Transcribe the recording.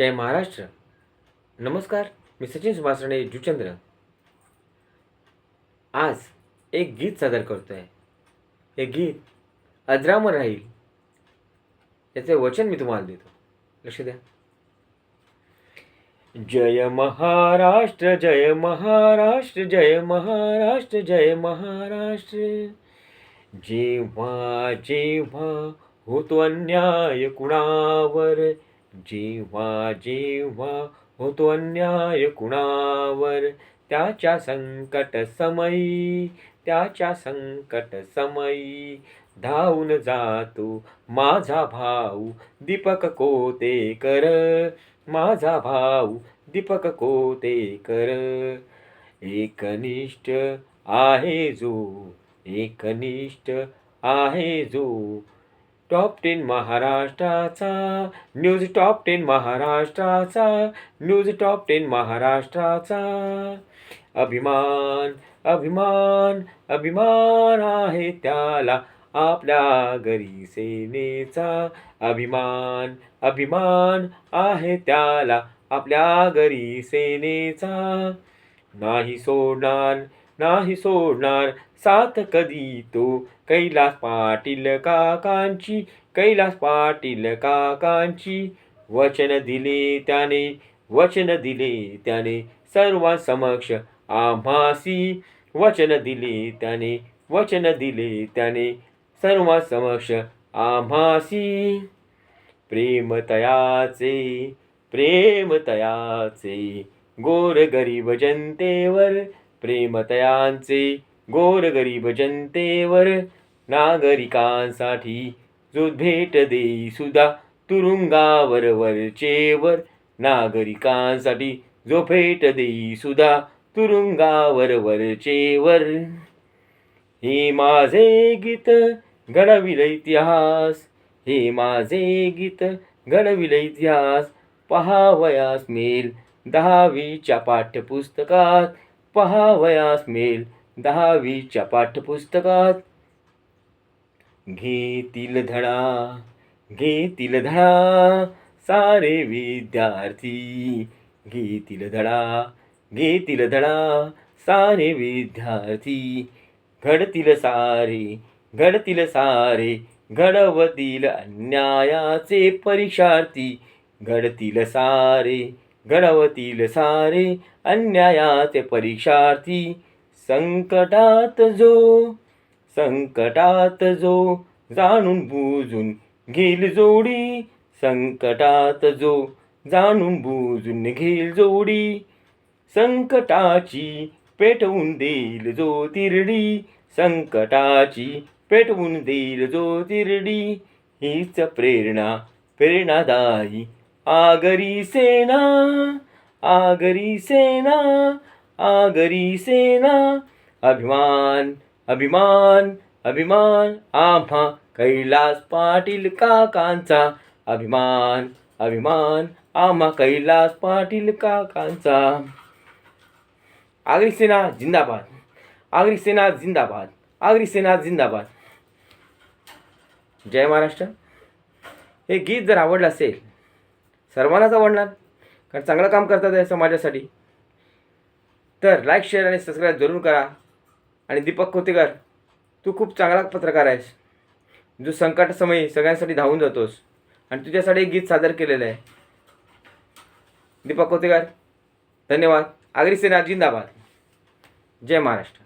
जय महाराष्ट्र. नमस्कार मी सचिन सुभाष राणे जुचंद्र. आज एक गीत सादर करतो आहे हे गीत अजरामर राहील. याचे वचन मी तुम्हाला देतो. लक्ष द्या. जय महाराष्ट्र जय महाराष्ट्र जय महाराष्ट्र जय महाराष्ट्र. जेव्हा जेव्हा होतो अन्याय कुणावर जेव्हा जेव्हा होतो अन्याय कुणावर? त्याच्या संकट समयी त्याच्या संकट समयी धावून जातो माझा भाऊ दीपक कोते कर माझा भाऊ दीपक कोते कर एकनिष्ठ आहे जो एकनिष्ठ आहे जो टॉप टेन महाराष्ट्राचा न्यूज टॉप टेन महाराष्ट्राचा न्यूज टॉप टेन महाराष्ट्राचा. अभिमान अभिमान अभिमान आहे त्याला आपल्या घरी सेनेचा. अभिमान अभिमान आहे त्याला आपल्या घरी सेनेचा. नाही सोडणार नाही सोडणार साथ कधी तो कैलास पाटील काकांची कैलास पाटील काकांची. वचन दिले त्याने वचन दिले त्याने सर्वांसमक्ष आभासी. वचन दिले त्याने वचन दिले त्याने सर्वांसमक्ष आभासी. प्रेमतयाचे प्रेमतयाचे प्रेम गोर गरीब जनतेवर. प्रेमतयांचे गोर गरीब जनतेवर. नागरिकांसाठी जो भेट देई सुद्धा तुरुंगावर वरचेवर नागरिकांसाठी जो भेट देई सुद्धा तुरुंगावर वरचेवर. हे माझे गीत घडविल इतिहास. हे माझे गीत घडविल इतिहास. पहावयास मेल दहावीच्या पाठ्यपुस्तकात पहावयास मेल दहावीच्या पाठ्यपुस्तकात घेतील धडा घेतील धडा सारे विद्यार्थी. घेतील धडा घेतील धडा सारे विद्यार्थी. घडतील सारे घडतील सारे घडवतील अन्यायाचे परीक्षार्थी. घडतील सारे घडवतील सारे अन्यायाचे परीक्षार्थी. संकटात जो संकटात जो जाणून बुजून घेईल जोडी संकटात जो जाणून बुजून घेईल जोडी संकटाची पेटवून देईल जो तिरडी संकटाची पेटवून देईल जो तिरडी हीच प्रेरणा प्रेरणादायी आगरी सेना आगरी सेना आगरी सेना अभिमान अभिमान अभिमान आम्हा कैलास पाटील काकांचा. अभिमान अभिमान आम्हा कैलास पाटील काकांचा. आगरी सेना जिंदाबाद आगरी सेना जिंदाबाद आगरी सेना जिंदाबाद. जय महाराष्ट्र. हे गीत जर आवडलं असेल सर्वांनाच आवडणार कारण चांगलं काम करतात आहे समाजासाठी. तर लाईक शेअर आणि सबस्क्राईब जरूर करा. आणि दीपक खोतेकर तू खूप चांगला पत्रकार आहेस. जो संकटसमयी सगळ्यांसाठी धावून जातोस आणि तुझ्यासाठी एक गीत सादर केलेलं आहे. दीपक खोतेकर धन्यवाद. आगरी सेना जिंदाबाद. जय महाराष्ट्र.